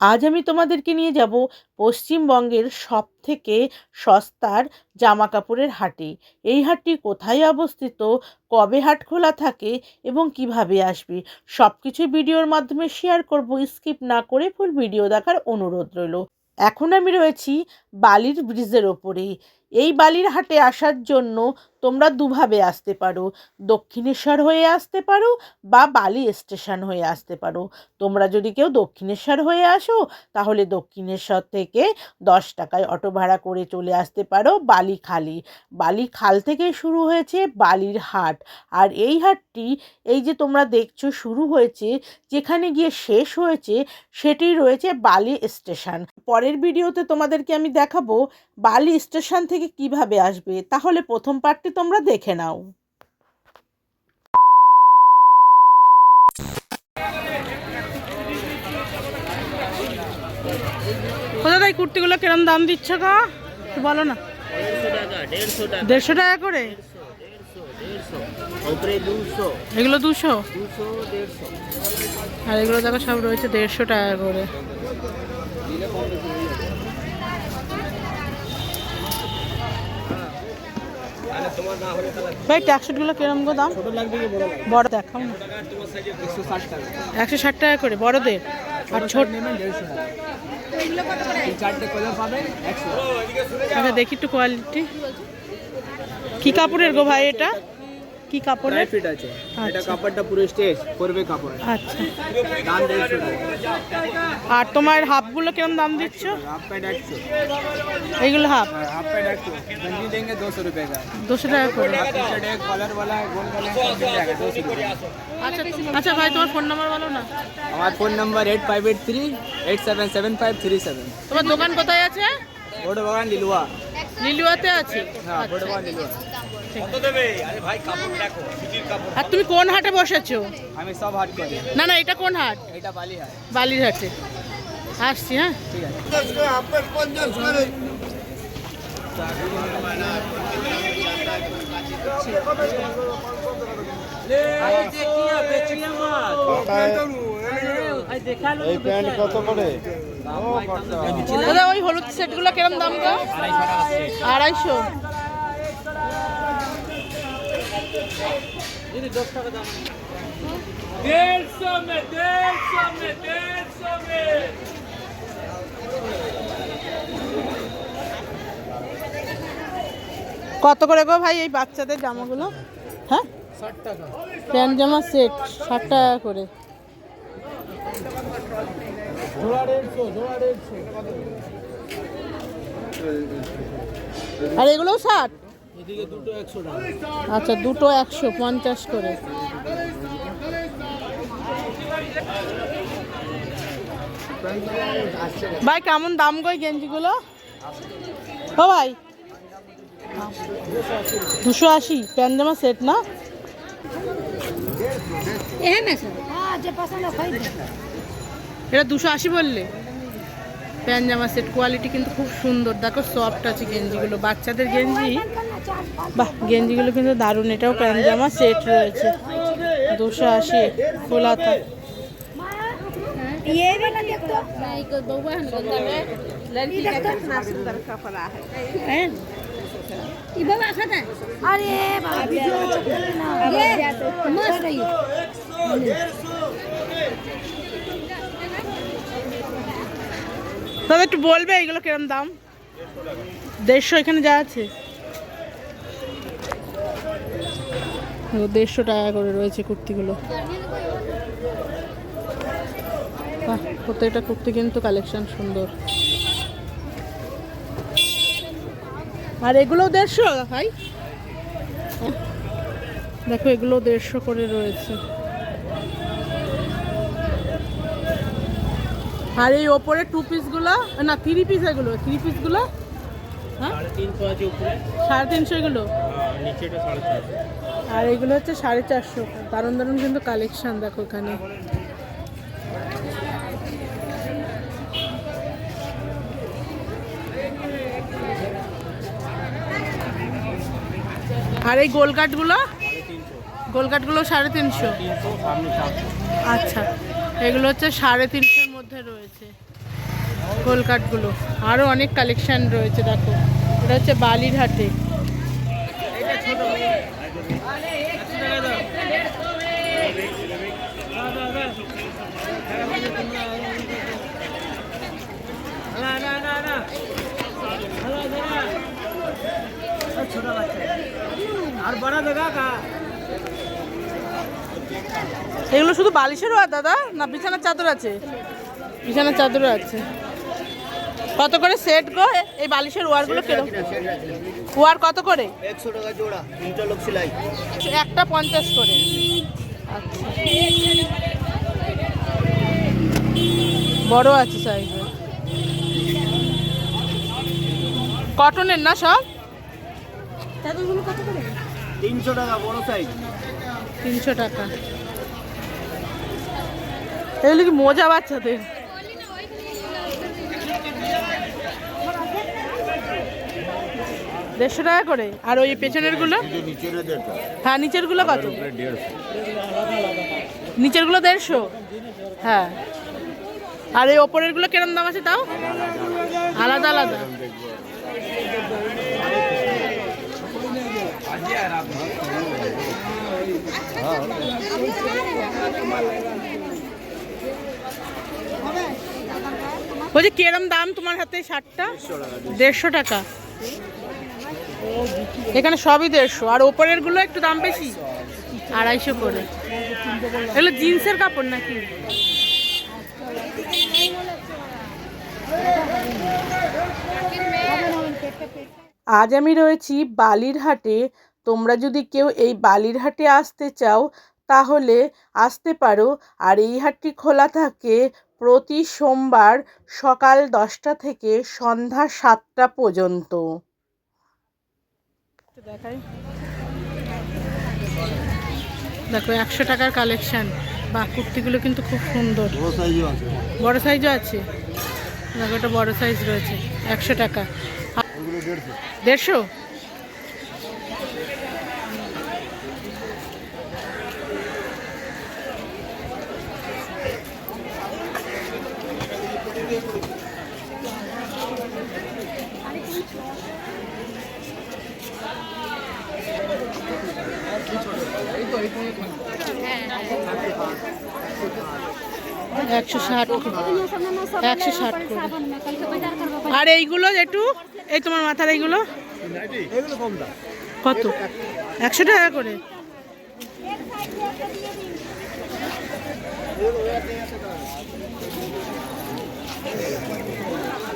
আজ আমি তোমাদেরকে নিয়ে যাব পশ্চিমবঙ্গের সব থেকে সস্তার জামা কাপড়ের হাটে। এই হাটটি কোথায় অবস্থিত? কবে হাট খোলা থাকে? এবং কীভাবে আসবে? সব কিছু ভিডিওর মাধ্যমে শেয়ার করব। স্কিপ না করে ফুল ভিডিও দেখার অনুরোধ রইল। এখন আমি রয়েছি বালির ব্রিজের ওপরে এই বালির হাটে আসার জন্য তোমরা দুভাবে আসতে পারো। দক্ষিণেশ্বর হয়ে আসতে পারো বা বালি স্টেশন হয়ে আসতে পারো। তোমরা যদি কেউ দক্ষিণেশ্বর হয়ে আসো, তাহলে দক্ষিণেশ্বর থেকে দশ টাকায় অটো ভাড়া করে চলে আসতে পারো বালিখালি। বালিখাল থেকে শুরু হয়েছে বালির হাট আর এই হাটটি, এই যে তোমরা দেখছ শুরু হয়েছে, যেখানে গিয়ে শেষ হয়েছে, সেটি রয়েছে বালি স্টেশন। পরের ভিডিওতে তোমাদেরকে আমি দেখাবো বালি স্টেশন থেকে কীভাবে আসবে? তাহলে প্রথম পার্টটি তোমরা দেখে নাও। কোথা তাই কুর্তিগুলো কিরম দাম দিচ্ছ গা? বলো না। দেড়শো টাকা করে? এগুলো দুশো? আর এগুলো দেখো সব রয়েছে দেড়শো টাকা করে। ভাই ট্যাক্সুটগুলো কিরম গো দাম? বড় দেখাও না। একশো ষাট টাকা করে, বড়দের। আর ছোট আচ্ছা দেখি একটু কোয়ালিটি কি কাপড়ের গো ভাই এটা? কি কাপড়ের ফিট আছে এটা আচ্ছা। কাপড়টা পুরো স্টেজ করবে কাপড় আচ্ছা দাম দেড়শো টাকা আর তোমার হাফগুলো কিরম দাম দিচ্ছ हाफ पैंट एक सौ এইগুলো হাফ हाफ पैंट एक सौ गंजी देंगे दो सौ रुपये का দুশো টাকা করে टी शर्ट एक कलर वाला है गोल वाला है, सब मिल जाएगा दो सौ रुपये আচ্ছা আচ্ছা ভাই তোমার ফোন নাম্বার বলো না हमारा phone number eight five eight three eight seven seven five three seven তোমার দোকান কোথায় আছে बोर्ड भगवान लिलुआ লিলুয়াতে আছে हाँ बोर्ड भगवान लिलुआ আর তুমি কোন হাটে বসেছো? আমি সব হাট করি। না না এটা কোন হাট? এটা বালিহাট। বালিরহাটে আসছি হ্যাঁ? ঠিক ওই হলুদ সেটগুলো কিরম দাম গো? আড়াইশো। কত করে গো ভাই এই বাচ্চাদের জামাগুলো? হ্যাঁ? ষাট টাকা। প্যান্ট জামা সেট ষাট টাকা করে। আর এগুলোও ষাট? আচ্ছা দুটো একশো পঞ্চাশ করে। ভাই কেমন দাম গো এই গেঞ্জিগুলো? ও ভাই দুশো আশি প্যান্ট সেট না? এটা দুশো আশি বললে? প্যান্ট জামা সেট কোয়ালিটি কিন্তু খুব সুন্দর। দেখো সফট আছে গেঞ্জিগুলো। বাচ্চাদের গেঞ্জি বাহ গেঞ্জিগুলো কিন্তু দারুণ এটাও প্যান্ট জামা সেট রয়েছে। দুশো আশি খোলা হ্যাঁ। থাক তবে একটু বলবে এগুলো কিরম দাম? দেড়শো এখানে যা আছে। দেড়শো টাকা করে রয়েছে কুর্তিগুলো। বাহ প্রত্যেকটা কুর্তি কিন্তু কালেকশন সুন্দর। আর এগুলো দেড়শো ভাই? দেখো এগুলো দেড়শো করে রয়েছে। আর এই ওপরে টু পিসগুলো না থ্রি পিস এগুলো থ্রি পিসগুলো হ্যাঁ? সাড়ে তিনশো এগুলো? নিচেটা সাড়ে চারশো আর এগুলো হচ্ছে সাড়ে চারশো। দারুণ দারুণ কিন্তু কালেকশন দেখো এখানে। আর এই গোলকাটগুলো গোলকাটগুলো সাড়ে তিনশো। আচ্ছা এগুলো হচ্ছে সাড়ে তিনশোর মধ্যে রয়েছে কোলকাটগুলো আরও অনেক কালেকশন রয়েছে, দেখো। এটা হচ্ছে বালিরহাটে। আর বড় দেখা কা? এগুলো শুধু বালিশেরও আর দাদা? না বিছানার চাদর আছে। বিছানার চাদরও আছে। কত করে সেট গো? এই বালিশের ওয়ারগুলো কীরকম? ওয়ার কত করে? একশো টাকা জোড়া ইন্টারলক সেলাই। একটা পঞ্চাশ করে। আচ্ছা। বড় আছে সাইজ কটনের না সব? চাদরগুলো কত করে? তিনশো টাকা বড় সাইজ তিনশো টাকা। এগুলো কি মজা বাচ্চাদের? দেড়শো টাকা করে? আর ওই পেছনেরগুলো হ্যাঁ নিচেরগুলো কত? নিচেরগুলো দেড়শো। হ্যাঁ। আর এই ওপরেরগুলো কিরম দাম আছে তাও? আলাদা আলাদা। বলছি, কিরম দাম তোমার হাতে শার্টটা? দেড়শো টাকা। এখানে সবই দেড়শো। আর ওপরেরগুলো একটু দাম বেশি? আড়াইশো করে। এগুলো জিন্সের কাপড় নাকি? আজ আমি রয়েছি বালিরহাটে তোমরা যদি কেউ এই বালিরহাটে আসতে চাও তাহলে আসতে পারো। আর এই হাটটি খোলা থাকে প্রতি সোমবার সকাল দশটা থেকে সন্ধ্যা সাতটা পর্যন্ত। দেখাই দেখো একশো টাকার কালেকশন। বা কুর্তিগুলো কিন্তু খুব সুন্দর। বড় সাইজও আছে। বড় সাইজও আছে? দেখো একটা বড় সাইজ রয়েছে। একশো টাকা। দেড়শো? একশো ষাট একশো ষাট করে কালকে বাজার করবো আর এইগুলো একটু এই তোমার মাথার এইগুলো এগুলো কম দাম কত একশো টাকা করে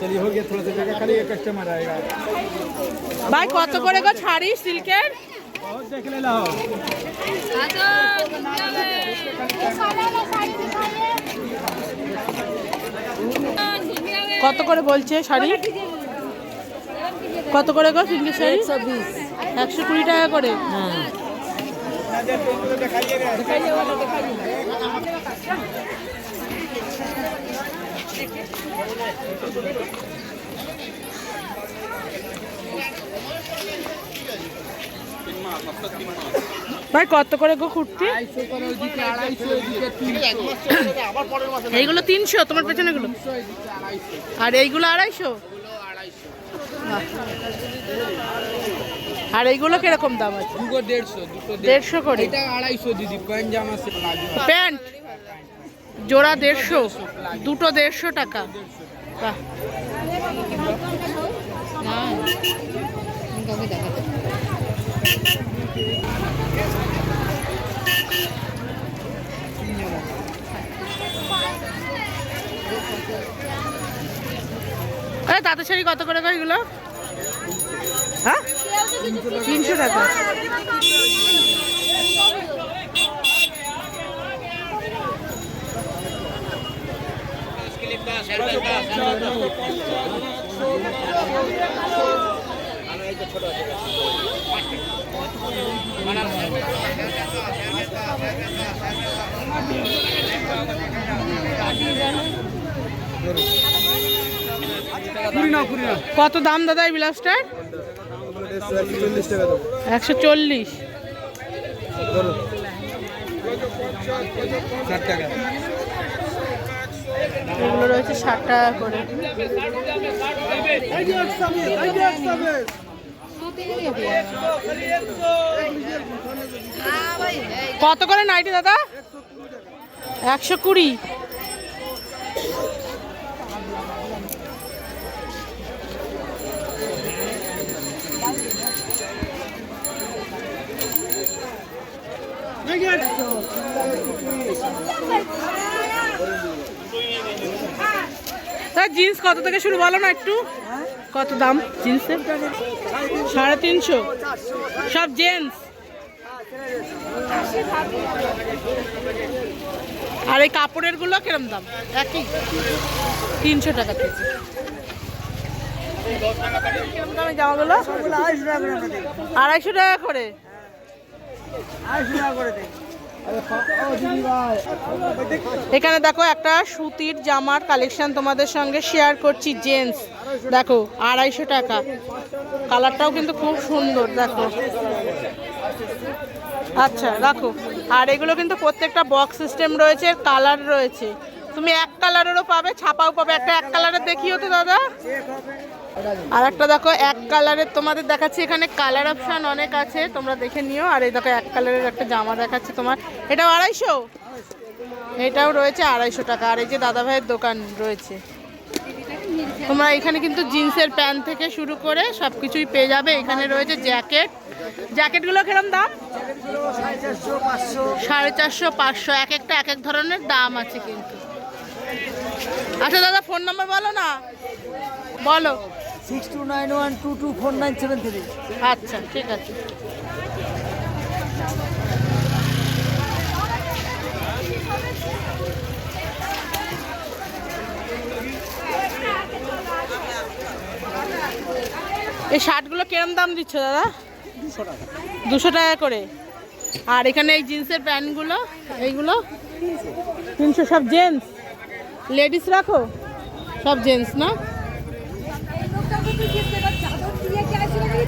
चलिए हो गया थोड़ा सा जगह खाली एक कस्टमर आएगा ভাই কত করে গো ছাড়ি সিল্কের बहुत देख ले लो কত করে বলছে শাড়ি? কত করে গো সিল্কের শাড়ি? একশো কুড়ি টাকা করে। ভাই কত করে গো কুর্তি? এইগুলো তিনশো তোমার পেছনে গুলো আর এইগুলো আড়াইশো। আর এইগুলো কীরকম দাম আছে? দুটো দেড়শো দুটো দেড়শো। করে। এটা আড়াইশো দিদি প্যান্ট জামা প্যান্ট? জোড়া দেড়শো দুটো দেড়শো টাকা। বাহ। আরে তাঁতের শাড়ি কত করে গো এগুলো হ্যাঁ তিনশো টাকা কুড়ি না কুড়ি কত দাম দাদা এই ব্লাউজটার? একশো চল্লিশ। এগুলো রয়েছে ষাট টাকা করে। কত করে নাইটি দাদা? একশো কুড়ি। তা জিন্স কত থেকে শুরু বলো না একটু? কত দাম? জিন্সের সাড়ে তিনশো। সব জেন্টস? আর এই কাপড়েরগুলো কিরম দাম? একই। তিনশো টাকা থেকে জামাগুলো আড়াইশো টাকা করে। এখানে দেখো একটা সুতির জামার কালেকশন তোমাদের সঙ্গে শেয়ার করছি, জেন্টস। দেখো, আড়াইশো টাকা। কালারটাও কিন্তু খুব সুন্দর, দেখো। আচ্ছা রাখো। আর এগুলো কিন্তু প্রত্যেকটা বক্স সিস্টেম রয়েছে কালার রয়েছে। তুমি এক কালারেরও পাবে, ছাপাও পাবে। একটা এক কালারের দেখিও তো, দাদা। আর একটা দেখো, এক কালারের তোমাদের দেখাচ্ছি। এখানে কালার অপশন অনেক আছে, তোমরা দেখে নিও। আর এই দেখো, এক কালারের একটা জামা দেখাচ্ছে তোমার। এটাও আড়াইশো? এটাও রয়েছে আড়াইশো টাকা। আর এই যে দাদা ভাইয়ের দোকান রয়েছে। তোমরা এখানে কিন্তু জিন্সের প্যান্ট থেকে শুরু করে সব কিছুই পেয়ে যাবে। এখানে রয়েছে জ্যাকেট। জ্যাকেটগুলো কিরম দাম? সাড়ে চারশো, পাঁচশো। এক একটা, এক এক ধরনের দাম আছে কিন্তু। আচ্ছা দাদা ফোন নাম্বার বলো না? বলো। Six two nine one two two four nine seven three. আচ্ছা ঠিক আছে। এই শার্টগুলো কিরম দাম দিচ্ছ, দাদা? দুশো টাকা করে। আর এখানে এই জিন্সের প্যান্টগুলো, এইগুলো? তিনশো। সব জেন্টস। লেডিস রাখো? সব জেন্টস, না?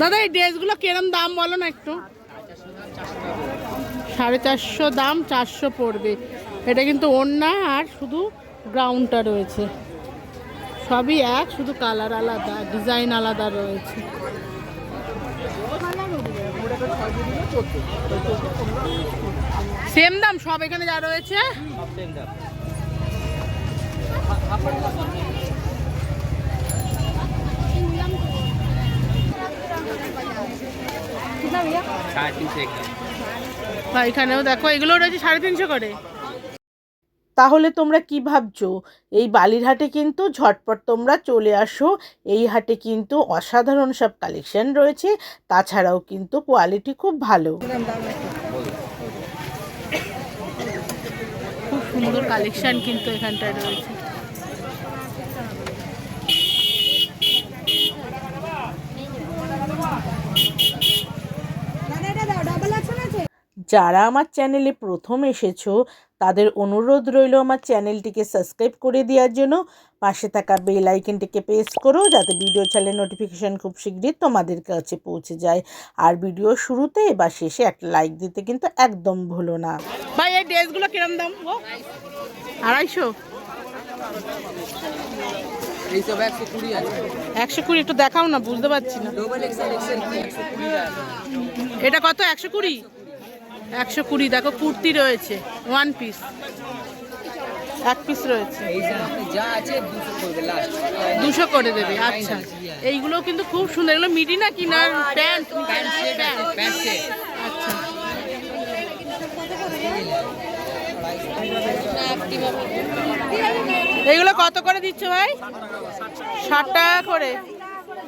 দাদা, এই ড্রেসগুলো কিরম দাম বলো না একটু? সাড়ে চারশো দাম, চারশো পড়বে। এটা কিন্তু ওড়না আর শুধু গ্রাউন্ডটা রয়েছে। সবই এক, শুধু কালার আলাদা ডিজাইন আলাদা রয়েছে। সেম দাম, সব এখানে যা রয়েছে। এখানেও দেখো এগুলো রয়েছে সাড়ে তিনশো করে। তাহলে তোমরা কি ভাবছ? এই বালির হাটে কিন্তু ঝটপট তোমরা চলে আসো। এই হাটে কিন্তু অসাধারণ সব কালেকশন রয়েছে। তাছাড়াও কিন্তু কোয়ালিটি খুব ভালো। সুন্দর কালেকশন কিন্তু এখানটায় রয়েছে। যারা আমার চ্যানেলে প্রথম এসেছ, তাদের অনুরোধ রইল আমার চ্যানেলটিকে সাবস্ক্রাইব করে দেওয়ার জন্য। পাশে থাকা বেল আইকনটিকে প্রেস করো যাতে ভিডিও চ্যানেল নোটিফিকেশান খুব শীঘ্রই তোমাদের কাছে পৌঁছে যায়। আর ভিডিও শুরুতে বা শেষে একটা লাইক দিতে কিন্তু একদম ভুলো না। ভাই এই ড্রেসগুলো কিরম দাম? আড়াইশো। একশো কুড়ি একশো কুড়ি একটু দেখাও না বুঝতে পারছি না। এটা কত? একশো কুড়ি? একশো কুড়ি দেখো কুর্তি রয়েছে ওয়ান পিস এক পিস রয়েছে। দুশো করে দেবে আচ্ছা। এইগুলো কিন্তু খুব সুন্দর এগুলো মিডি না কি না? প্যান্ট প্যান্ট আচ্ছা। এইগুলো কত করে দিচ্ছ ভাই? ষাট টাকা করে।